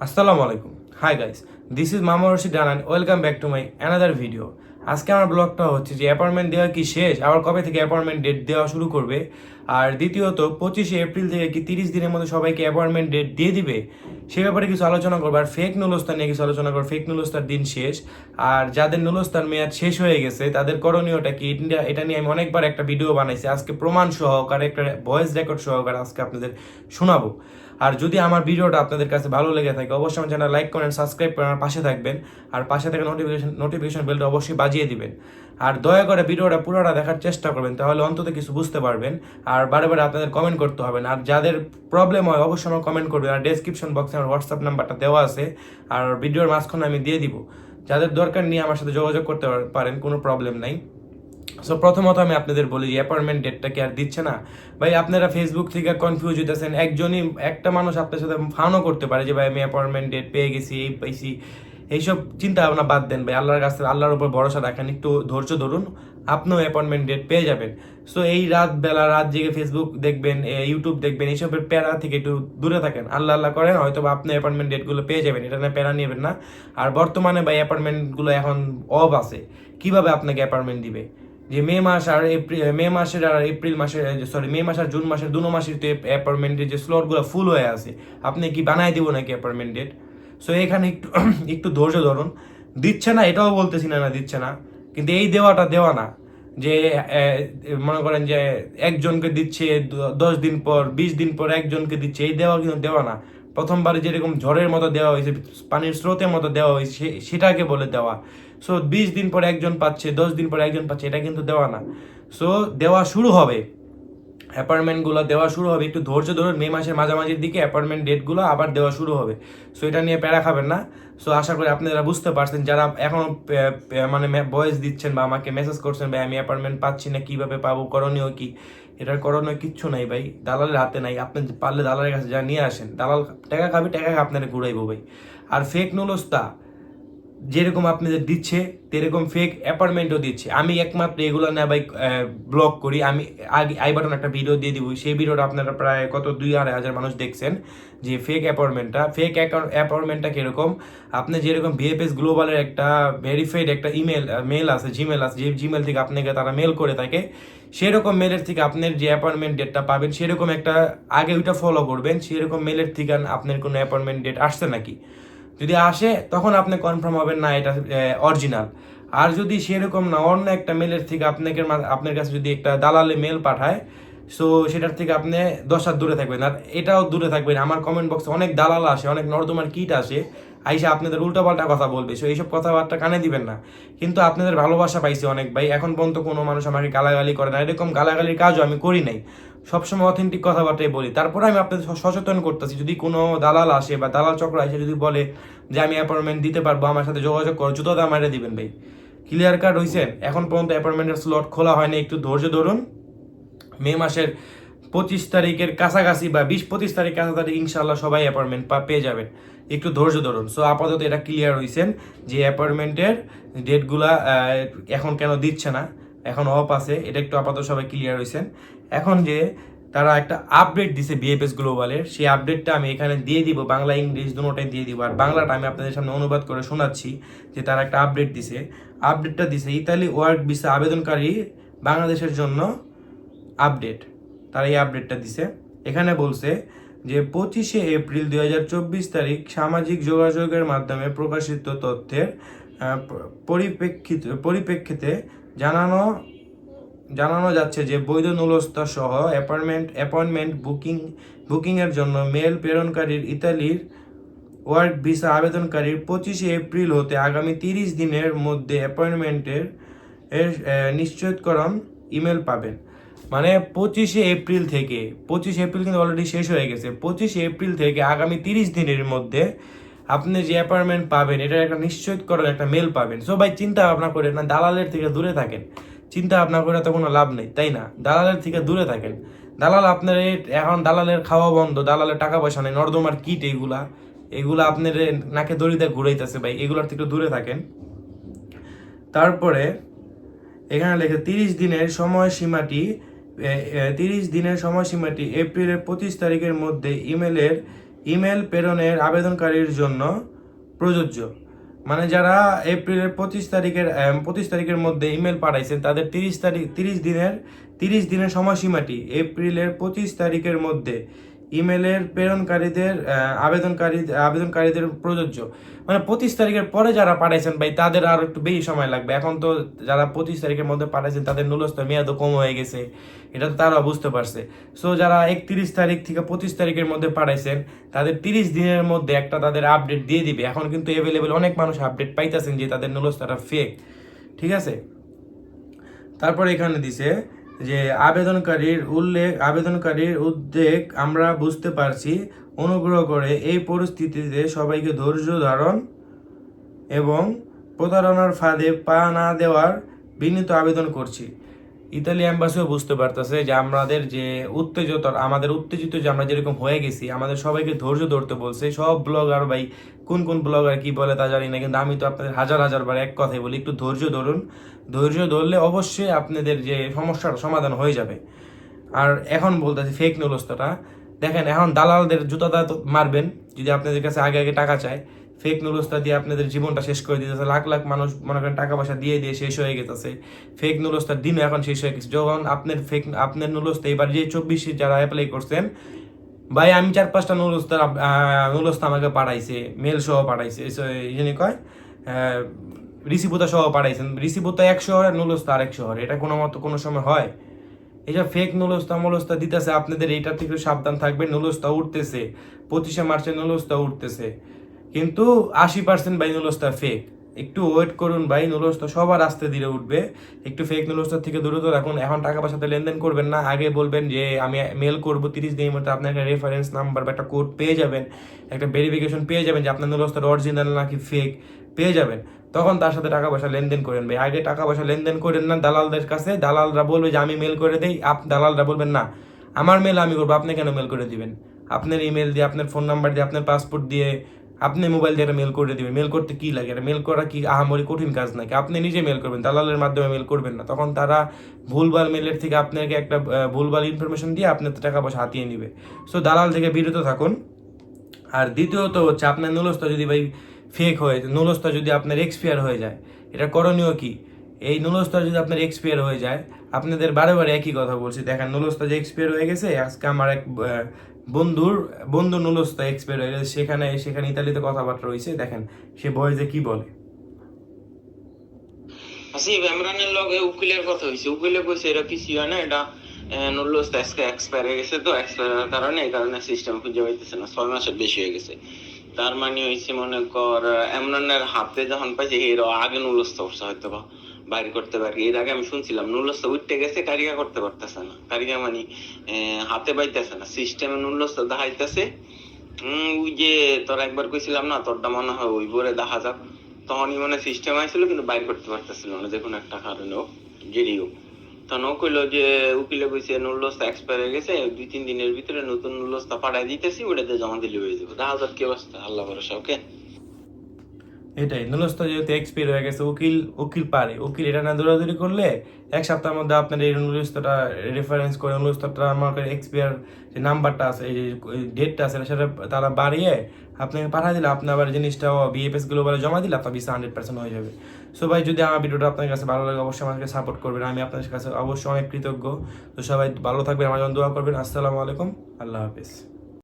আসসালামু আলাইকুম। High guys this is Mama Rashid done and welcome back to my another video আজকে আমার ব্লগটা হচ্ছে যে অ্যাপার্টমেন্ট দেওয়া কি শেষ, আবার কবে থেকে অ্যাপয়েন্টমেন্ট ডেট দেওয়া শুরু করবে? আর দ্বিতীয়ত, পঁচিশে এপ্রিল থেকে কি তিরিশ দিনের মধ্যে সবাইকে অ্যাপয়েন্টমেন্ট ডেট দিয়ে দিবে? সে ব্যাপারে কিছু আলোচনা করব। আর ফেক নুলস্তান নিয়ে কিছু আলোচনা করব। ফেক নুলস্তার দিন শেষ। আর যাদের নুলস্তান মেয়াদ শেষ হয়ে গেছে, তাদের করণীয়টা কি? এটা- এটা নিয়ে আমি অনেকবার একটা ভিডিও বানাইছি। আজকে প্রমাণ সহকারে, একটা ভয়েস রেকর্ড সহকারে আজকে আপনাদের শোনাবো। আর যদি আমার ভিডিওটা আপনাদের কাছে ভালো লেগে থাকে, অবশ্যই আমার চ্যানেল লাইক করেন সাবস্ক্রাইব করেন আর পাশে থাকবেন। আর পাশে থেকে নোটিফিকেশন নোটিফিকেশন বেলটা অবশ্যই বাজিয়ে দিবেন। আর দয়া করে ভিডিওটা পুরোটা দেখার চেষ্টা করবেন, তাহলে অন্তত কিছু বুঝতে পারবেন। আর বারে বারে আপনাদের কমেন্ট করতে হবে না। আর যাদের প্রবলেম হয়, অবশ্যই আমার কমেন্ট করবেন। আর ডেসক্রিপশন বক্সে আমার হোয়াটসঅ্যাপ নাম্বারটা দেওয়া আছে। আর ভিডিওর মাঝখানে আমি দিয়ে দিব। যাদের দরকার নিয়ে আমার সাথে যোগাযোগ করতে পারেন, কোনো প্রবলেম নাই। সো প্রথমত আমি আপনাদের বলি যে অ্যাপয়েন্টমেন্ট ডেটটা কি আর দিচ্ছে না। ভাই, আপনারা ফেসবুক থেকে কনফিউজ হইতেছেন। একজনই, একটা মানুষ আপনার সাথে ফানও করতে পারে যে, ভাই, আমি অ্যাপয়েন্টমেন্ট ডেট পেয়ে গেছি, এই পাইছি। এইসব চিন্তা ভাবনা বাদ দেন ভাই। আল্লাহর কাছে, আল্লাহর উপর ভরসা রাখেন। একটু ধৈর্য ধরুন, আপনিও অ্যাপয়েন্টমেন্ট ডেট পেয়ে যাবেন। সো এই রাত বেলা, রাত জেগে ফেসবুক দেখবেন ইউটিউব দেখবেন, এইসবের প্যারা থেকে একটু দূরে থাকেন। আল্লাহ আল্লাহ করেন হয়তো বা আপনি অ্যাপয়েন্টমেন্ট ডেটগুলো পেয়ে যাবেন। এটা না প্যারা নেবেন না। আর বর্তমানে ভাই অ্যাপয়েন্টমেন্টগুলো এখন অফ আছে। কীভাবে আপনাকে অ্যাপয়েন্টমেন্ট দিবে? যে মে মাস আর এপ্রিল, মে মাসের আর এপ্রিল মাসের সরি মে মাস আর জুন মাসের দুনো মাসের তো অ্যাপার্টমেন্টের যে স্লটগুলো ফুল হয়ে আছে। আপনি কি বানায় দিব নাকি অ্যাপার্টমেন্ট সো এখানে একটু একটু ধৈর্য ধরুন। দিচ্ছে না, এটাও বলতেছি না না, দিচ্ছে না। কিন্তু এই দেওয়াটা দেওয়া না। যে মনে করেন যে একজনকে দিচ্ছে দশ দিন পর, বিশ দিন পর একজনকে দিচ্ছে, এই দেওয়া কিন্তু দেওয়া না। প্রথমবারে যেরকম ঝড়ের মতো দেওয়া হয়েছে, পানির স্রোতের মতো দেওয়া হয়েছে সেটাকে বলে দেওয়া। সো বিশ দিন পর একজন পাচ্ছে, দশ দিন পর একজন পাচ্ছে, এটা কিন্তু দেওয়া না। সো দেওয়া শুরু হবে। অ্যাপার্টমেন্টগুলো দেওয়া শুরু হবে, একটু ধৈর্য ধরুন, মে মাসের মাঝামাঝির দিকে অ্যাপার্টমেন্ট ডেটগুলো আবার দেওয়া শুরু হবে। সো এটা নিয়ে প্যারা খাবেন না। সো আশা করি আপনারা বুঝতে পারছেন, যারা এখনও পে- পে- মানে ভয়েস দিচ্ছেন বা আমাকে মেসেজ করছেন, ভাই, আমি অ্যাপার্টমেন্ট পাচ্ছি না, কীভাবে পাবো, করণীয় কি? এটার করণীয় কিচ্ছু নাই ভাই, দালালের হাতে নাই। আপনি পারলে দালালের কাছে যা নিয়ে আসেন, দালাল টাকা খাবে, টাকা আপনারা ঘুরাইবো ভাই। আর ফেক নুলস্তা যেরকম আপনাদের দিচ্ছে, তেরকম ফেক অ্যাপার্টমেন্টও দিচ্ছে। আমি একমাত্র এগুলো না ভাই ব্লগ করি। আমি আগে, আই বাটন একটা ভিডিও দিয়ে দিব। সেই ভিডিওটা আপনারা প্রায় কত, দুই আড়াই হাজার মানুষ দেখছেন, যে ফেক অ্যাপার্টমেন্টটা ফেক অ্যাপার্টমেন্টটা কীরকম? আপনি যেরকম বিএফএস গ্লোবালের একটা ভেরিফাইড একটা ইমেল মেল আছে জিমেল আছে, যে জিমেল থেকে আপনাকে তারা মেল করে থাকে, সেরকম মেলের থেকে আপনার যে অ্যাপয়েন্টমেন্ট ডেটটা পাবেন, সেরকম একটা, আগে ওইটা ফলো করবেন, সেরকম মেলের থেকে আপনার কোনো অ্যাপয়েন্টমেন্ট ডেট আসছে নাকি? যদি আসে, তখন আপনি কনফার্ম হবেন, না, এটা অরিজিনাল আর যদি সেরকম না, অন্য একটা মেলের থেকে আপনাকে আপনার কাছে যদি একটা দালালে মেল পাঠায় সো সেটার থেকে আপনি দশ হাত দূরে থাকবেন। আর এটাও দূরে থাকবেন। আমার কমেন্ট বক্সে অনেক দালাল আসে, অনেক নর্দমার কিট আসে আইসা আপনাদের উল্টোপাল্টা কথা বলবে, সো এইসব কথাবার্তা কানে দিবেন না। কিন্তু আপনাদের ভালোবাসা পাইছি অনেক ভাই, এখন পর্যন্ত কোনো মানুষ আমাকে গালাগালি করে না। এরকম গালাগালির কাজও আমি করি নাই। সবসময় অথেন্টিক কথাবার্তাই বলি। তারপরে আমি আপনাদের সচেতন করতেছি, যদি কোনো দালাল আসে বা দালাল চক্র আসে যদি বলে যে আমি অ্যাপয়েন্টমেন্ট দিতে পারব, আমার সাথে যোগাযোগ করো, জুতো দাম মারে দিবেন ভাই। ক্লিয়ার কার্ড হয়েছে এখন পর্যন্ত অ্যাপয়েন্টমেন্টের স্লট খোলা হয়নি, একটু ধৈর্য ধরুন। মে মাসের পঁচিশ তারিখের কাছাকাছি বা বিশ পঁচিশ তারিখ কাছাকাছি ইনশাল্লাহ সবাই অ্যাপয়েন্টমেন্ট পা পেয়ে যাবেন। একটু ধৈর্য ধরুন। সো আপাতত এটা ক্লিয়ার হয়েছেন যে অ্যাপয়েন্টমেন্টের ডেটগুলা এখন কেন দিচ্ছে না, এখন অফ আছে, এটা একটু আপাতত সবাই ক্লিয়ার হয়েছেন এখন যে তারা একটা আপডেট দিছে বিএফএস গ্লোবালের সেই আপডেটটা আমি এখানে দিয়ে দিব, বাংলা ইংলিশ দুটোটাই দিয়ে দিব। আর বাংলাটা আমি আপনাদের সামনে অনুবাদ করে শোনাচ্ছি যে তারা একটা আপডেট দিছে। আপডেটটা দিছে ইতালি ওয়ার্ক ভিসা আবেদনকারী বাংলাদেশের জন্য আপডেট তারা এই আপডেটটা দিছে। এখানে বলছে যে পঁচিশে এপ্রিল দুই হাজার চব্বিশ তারিখ সামাজিক যোগাযোগের মাধ্যমে প্রকাশিত তথ্যের পরিপ্রেক্ষিত পরিপ্রেক্ষিতে জানানো জানানো যাচ্ছে যে বৈধ নুলস্তা সহ অ্যাপয়েন্টমেন্ট অ্যাপয়েন্টমেন্ট বুকিং বুকিংয়ের জন্য মেল প্রেরণকারীর ইতালির ওয়ার্ক ভিসা আবেদনকারীর পঁচিশে এপ্রিল হতে আগামী তিরিশ দিনের মধ্যে অ্যাপয়েন্টমেন্টের এর আহ, নিশ্চিতকরণ ইমেল পাবেন। মানে পঁচিশে এপ্রিল থেকে, পঁচিশে এপ্রিল কিন্তু অলরেডি শেষ হয়ে গেছে। পঁচিশে এপ্রিল থেকে আগামী তিরিশ দিনের মধ্যে আপনি যে অ্যাপয়েন্টমেন্ট পাবেন, এটা একটা নিশ্চয় করার একটা মেল পাবেন। সো ভাই, চিন্তা ভাবনা করে না, দালালের থেকে দূরে থাকেন। চিন্তা ভাবনা করে তো কোনো লাভ নেই, তাই না? দালালের থেকে দূরে থাকেন। দালাল আপনার এখন দালালের খাওয়া বন্ধ, দালালের টাকা পয়সা নেই, নর্দমার কিট এইগুলা এগুলা আপনার নাকে দড়িতে ঘুরাইতেছে ভাই, এগুলোর থেকে দূরে থাকেন। তারপরে এখানে লেখে, তিরিশ দিনের সময়সীমাটি তিরিশ দিনের সময়সীমাটি এপ্রিলের পঁচিশ তারিখের মধ্যে ইমেলের, ইমেল প্রেরণের আবেদনকারীর জন্য প্রযোজ্য। মানে যারা এপ্রিলের পঁচিশ তারিখের পঁচিশ তারিখের মধ্যে ইমেল পাঠাইছেন, তাদের তিরিশ তারিখ, তিরিশ দিনের তিরিশ দিনের সময়সীমাটি এপ্রিলের পঁচিশ তারিখের মধ্যে ইমেলের প্রেরণকারীদের আবেদনকারী, আবেদনকারীদের প্রযোজ্য। মানে পঁচিশ তারিখের পরে যারা পাঠাইছেন ভাই, তাদের আরও একটু বেশি সময় লাগবে। এখন তো যারা পঁচিশ তারিখের মধ্যে পাঠাইছেন, তাদের নুলস্থ মেয়াদও কম হয়ে গেছে। এটা তো তারা বুঝতে পারছে। সো যারা একত্রিশ তারিখ থেকে পঁচিশ তারিখের মধ্যে পাঠাইছেন, তাদের তিরিশ দিনের মধ্যে একটা তাদের আপডেট দিয়ে দিবে। এখন কিন্তু অ্যাভেলেবেল অনেক মানুষ আপডেট পাইতেছেন যে তাদের নুলস্থটা ফেক ঠিক আছে? তারপর এখানে দিছে যে আবেদনকারীর উল্লেখ, আবেদনকারীর উদ্বেগ আমরা বুঝতে পারছি। অনুগ্রহ করে এই পরিস্থিতিতে সবাইকে ধৈর্য ধারণ এবং প্রতারণার ফাঁদে পা না দেওয়ার বিনীত আবেদন করছি। ইতালি অ্যাম্বাসিও বুঝতে পারতেছে যে আমাদের যে উত্তেজিত, আমাদের উত্তেজিত যে আমরা যেরকম হয়ে গেছি, আমাদের সবাইকে ধৈর্য ধরতে বলছে। সব ব্লগার ভাই, কোন কোন ব্লগার কি বলে তা জানি না, কিন্তু আমি তো আপনাদের হাজার হাজার বার এক কথাই বলি, একটু ধৈর্য ধরুন। ধৈর্য ধরলে অবশ্যই আপনাদের যে সমস্যার সমাধান হয়ে যাবে। আর এখন বলতেছি ফেক নুলস্তটা দেখেন, এখন দালালদের জুতাটা মারবেন, যদি আপনাদের কাছে আগে আগে টাকা চায়। ফেক নুলস্তা দিয়ে আপনাদের জীবনটা শেষ করে দিতেছে। লাখ লাখ মানুষ মনে করেন টাকা পয়সা দিয়ে দিয়ে শেষ হয়ে গেতেছে। ফেক নুলস্তার দিনও এখন শেষ হয়ে গেছে। যখন আপনার ফেক আপনার নুলস্তা এবার যে চব্বিশে যারা অ্যাপ্লাই করছেন, ভাই আমি চার পাঁচটা নুলস্তা নুলস্তা আমাকে পাঠাইছে মেল সহ পাঠাইছে। এই জন্য কয় রিসিভুতা সহ পাঠাইছেন। রিসিভুতা এক শহর আর নুলস্তা আরেক শহর। এটা কোনো মতো কোনো সময় হয়। এইসব ফেক নুলস্তা মুলস্তা দিতেছে আপনাদের, এইটার থেকে সাবধান থাকবে নুলস্তা উঠতেছে। পঁচিশে মার্চে নুলস্তা উঠতেছে। কিন্তু আশি পার্সেন্ট বাই নুলস্তা ফেক একটু ওয়েট করুন ভাই নুলস্তা সবার আস্তে ধীরে উঠবে। একটু ফেক নুলস্তার থেকে দূরত রাখুন। এখন টাকা পয়সাতে লেনদেন করবেন না। আগে বলবেন যে, আমি মেল করব তিরিশ দিনের মধ্যে, আপনার একটা রেফারেন্স নাম্বার বা একটা কোড পেয়ে যাবেন। একটা ভেরিফিকেশন পেয়ে যাবেন যে, আপনার নুলস্তার অরিজিনাল নাকি ফেক পেয়ে যাবেন। তখন তার সাথে টাকা পয়সা লেনদেন করেন ভাই। আগে টাকা পয়সা লেনদেন করেন না দালালদের কাছে। দালালরা বলবে যে, আমি মেল করে দিই। আপ দালালরা বলবেন, না, আমার মেল আমি করব। আপনি কেন মেল করে দিবেন? আপনার ইমেল দিয়ে, আপনার ফোন নাম্বার দিয়ে, আপনার পাসপোর্ট দিয়ে আপনি মোবাইল দিয়ে মেল করে দেবেন। মেল করতে কি লাগে? এটা মেল করা কি আহামরি কঠিন কাজ নাকি? আপনি নিজে মেল করবেন, দালালের মাধ্যমে মেল করবেন না। তখন তারা ভুলভাল মেলের থেকে আপনাকে একটা ভুলভাল ইনফরমেশন দিয়ে আপনার টাকা পয়সা হাতিয়ে নেবে। সো দালাল থেকে বিরত থাকুন। আর দ্বিতীয়ত হচ্ছে, আপনার নুলস্তা যদি ভাই ফেক হয়ে নুলস্তা যদি আপনার এক্সপিয়ার হয়ে যায়, এটা করণীয় কি? এই নুলস্তা যদি আপনার এক্সপায়ার হয়ে যায়, আপনাদের বারে বারে একই কথা বলছি। দেখেন নুলস্তা যে এক্সপায়ার হয়ে গেছে, আজকে আমার এক বন্ধুর, বন্ধু নুলস্তা এক্সপায়ার হয়ে গেছে। সেখানে সেখানে ইতালিতে কথাবার্তা রয়েছে দেখেন, সে ভয়েসে কি বলে? আসিফ ইমরানের লগে উকিলের কথা হয়েছে উকিলে কইছে, এটা কিছু হয় না, এটা নুল্লোস আজকে এক্সপায়ার হয়ে গেছে তো এক্সপায়ার কারণে এই কারণে সিস্টেম খুঁজে পাইতেছে না। ছয় মাসের বেশি হয়ে গেছে। তার মানে হয়েছে মনে কর ইমরানের হাতে যখন পাইছে এর আগে নুলস্তা উঠছে হয়তো বা বাইর করতে পারি। এর আগে আমি শুনছিলাম নুলস্তা উঠতে গেছে, কারিগা করতে পারতেছে না। কারিগা মানে হাতে পাইতেছে না। সিস্টেমে নুলস্তা দেখাইতেছে ওই যে তোর একবার কইছিলাম না, তোরটা মনে হয় ওই বলে দেখা যাক। তখনই মানে সিস্টেম আইছিল, কিন্তু বাইর করতে পারতেছিল না, যে কোনো একটা কারণে হোক যেরই হোক তখন ও কইলো যে, উকিলে কইছে নুল্লস্তা এক্সপায়ার হয়ে গেছে, দুই, তিন দিনের ভিতরে নতুন নুল্লস্তা পাঠাই দিতেছি, ওটাতে জমা দিলে হয়ে যাবে। দেখা যাক কি অবস্থা, আল্লাহ ভরসা ওকে এটাই। নুলস্তা যেহেতু এক্সপায়ার হয়ে গেছে, উকিল উকিল পারে। উকিল এটা না দৌড়াদৌড়ি করলে এক সপ্তাহের মধ্যে আপনার এই নুলস্তাটা রেফারেন্স করে নুলস্তাটা আমার এক্সপায়ার যে নাম্বারটা আছে, এই ডেটটা আছে সেটা তারা বাড়িয়ে আপনাকে পাঠিয়ে দিলে, আপনি আবার জিনিসটা বিএফএস গ্লোবালে জমা দিলে আপনার ভিসা হান্ড্রেড পার্সেন্ট হয়ে যাবে। সো ভাই, যদি আমার ভিডিওটা আপনার কাছে ভালো লাগে, অবশ্যই আমাকে সাপোর্ট করবেন। আমি আপনার কাছে অবশ্যই অনেক কৃতজ্ঞ। তো সবাই ভালো থাকবেন, আমার জন্য দোয়া করবেন। আসসালামু আলাইকুম। আল্লাহ হাফিজ।